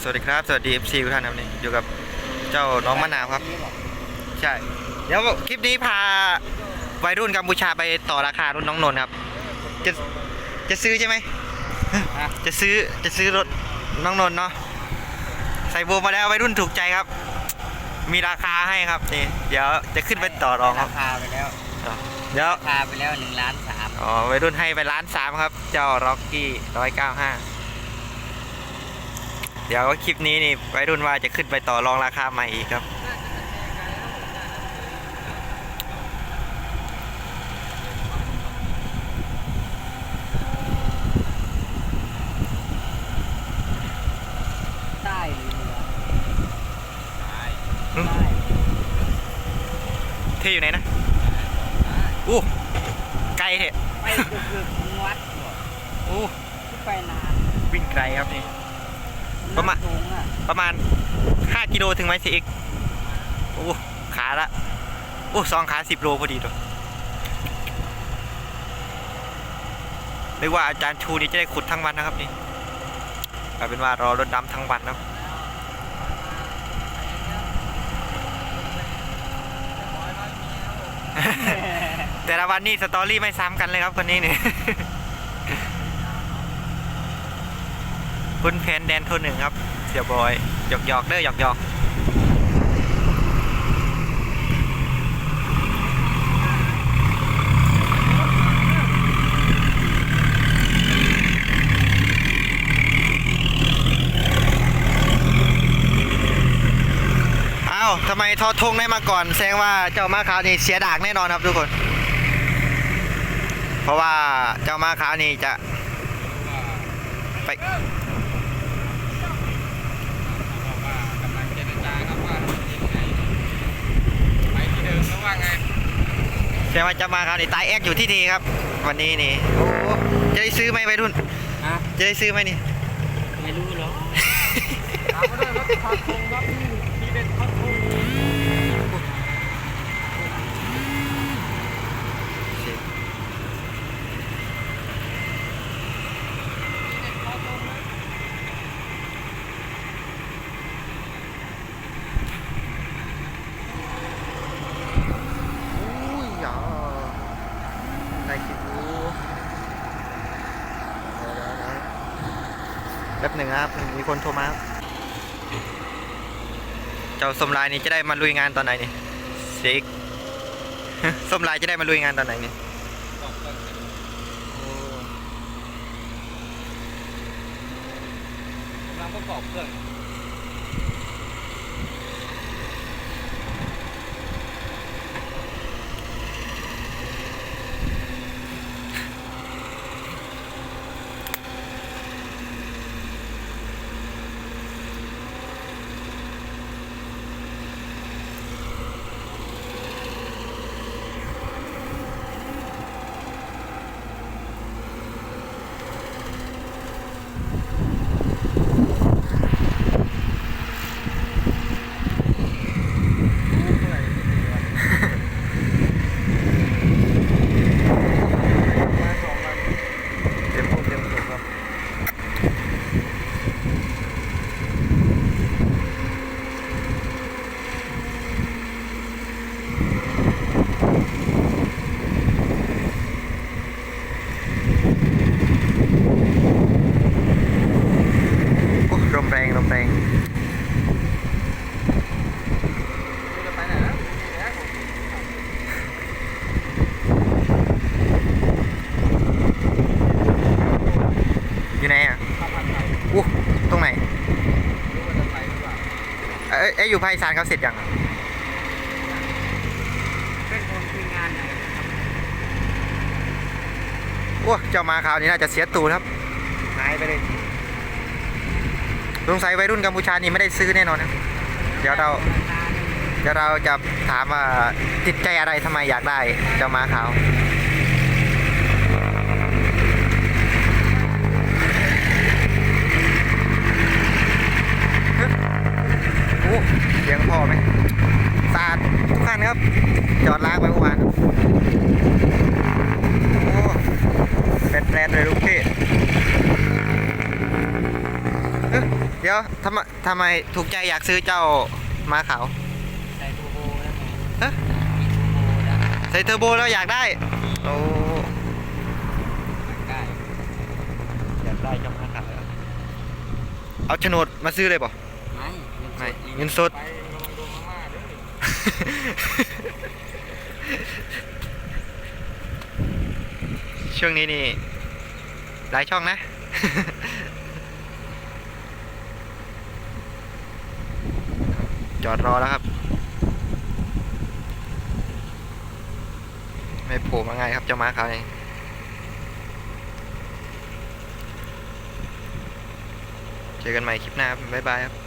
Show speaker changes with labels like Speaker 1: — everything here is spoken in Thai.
Speaker 1: สวัสดีครับ สวัสดี FC ทุกท่านครับนี่อยู่กับเจ้าน้องมะนาวครับ ใช่ เดี๋ยวคลิปนี้พาวัยรุ่นกัมพูชาไปต่อราคารถน้องนนท์ครับ จะจะซื้อใช่ไหม
Speaker 2: ฮะ
Speaker 1: จะซื้อจะซื้อรถน้องนนท์เนาะใส่โบวมาแล้ววัยรุ่นถูกใจครับ มีราคาให้ครับนี่เดี๋ยวจะขึ้นไปต่อรองค
Speaker 2: รา
Speaker 1: รับ
Speaker 2: คาไปแล้ว
Speaker 1: เดี๋ยว
Speaker 2: ราคาไปแล้วหนึ่งล้านสาม
Speaker 1: อ๋อวัยรุ่นให้ไปล้านสามครับ เจ้าร็อกกี้ร้อยเก้าห้า เดี๋ยวคลิปนี้นี่วัยรุ่นว่าจะขึ้นไปต่อรองราคาใหม่อีกครับ
Speaker 2: ใต้หรือเหนือ
Speaker 1: อืม
Speaker 2: ใต้
Speaker 1: ที่อยู่ไหนนะอู้ไกลเถอะ
Speaker 2: ไปเกือบเกือบถึงวัดบ่
Speaker 1: อู้
Speaker 2: ที่ไปนาน
Speaker 1: วิ่งไกลครับนี่ ประมาณประมาณ5กิโลถึงไหมซีอีกอู้ขาละโอ้สองขา10โลพอดีตัวเรียกว่าอาจารย์ชูนี่จะได้ขุดทั้งวันนะครับนี่กลายเป็นว่ารอรถดำทั้งวันนะครับแต่ละวันนี่สตอรี่ไม่ซ้ำกันเลยครับคนนี้เนี่ย คุณเพนแดนโทนหนึ่งครับ เสียบอยหยอกหยอกเด้อหยอกหยอกอ้าวทำไมทอทงได้มาก่อน แสดงว่าเจ้ามาขาวนี่เสียดากแน่นอนครับทุกคน เพราะว่าเจ้ามาขาวนี่จะไป
Speaker 2: กำลังเจรจาครับว่ายังไงไปที่เดิมแล้วว่าไง
Speaker 1: แสดงว่าเจ้ามาขาวนี่ตายแอกอยู่ที่นี่ครับ วันนี้นี่โอ้จะได้ซื้อไหมไปรุ่น
Speaker 2: ฮะ
Speaker 1: จะได้ซื้อไหมนี่
Speaker 2: ไม่รู้หรอกถามมาด้วยรถทอดทงครับที่ที่เด็ดทอดทง
Speaker 1: อุ้ยอย่าได้คิดดูแป๊บหนึ่งนะครับ มีคนโทรมาครับเจ้าสมลายนี่จะได้มาลุยงานตอนไหนนี่ซิกสมลายจะได้มาลุยงานตอนไหนนี่
Speaker 2: กำลังประกอบเครื่อง
Speaker 1: เต็มพูดเต็มถูกครับ โอ้ลมแรงลมแรง
Speaker 2: จะไปไหนนะ
Speaker 1: อยู่ไหนอะ
Speaker 2: ขับผ่านไป
Speaker 1: อู้ตรงไหน
Speaker 2: รู้ว่าจะไปหรือเปล่า
Speaker 1: เอ้ยเอ้ยอยู่ภาคอีสานเขาเสร็จยังอะ
Speaker 2: เป็นคนคุยงานไหน
Speaker 1: โอ้เจ้ามาคราวนี้น่าจะเสียตูดครับหายไปเลยสงสัยวัยรุ่นกัมพูชานี่ไม่ได้ซื้อแน่นอนนะเดี๋ยวเราเดี๋ยวเราจะถามว่าติดใจอะไรทำไมอยากได้เจ้ามาขาวโอ้เสียงพ่อไหมสะอาดทุกคันครับ จอดล้างไปเมื่อวานโอ้แปลนๆเลยลูกพี่เอ๊ะ ดี๋ยว ทำไมทำไมถูกใจอยากซื้อเจ้าม้าขาว
Speaker 2: ใส่ทูโบแล้วไง
Speaker 1: ฮะ
Speaker 2: มีทูโบแล้ว
Speaker 1: ใส่เทอร์โบแล้วอยากได้โอ้
Speaker 2: ใกล้
Speaker 1: อยากได้เจ้าม้าขาวเอาโฉนดมาซื้อเลยป่ะ
Speaker 2: ไม่
Speaker 1: ไม่เงินสด
Speaker 2: ไปลองดูมาม่าเด้อ
Speaker 1: ช่วงนี้นี่ หลายช่องนะ จอดรอแล้วครับ ไม่โผล่มาไงครับเจ้าม้าขาวนี่เจอกันใหม่คลิปหน้าครับบ๊ายบายครับ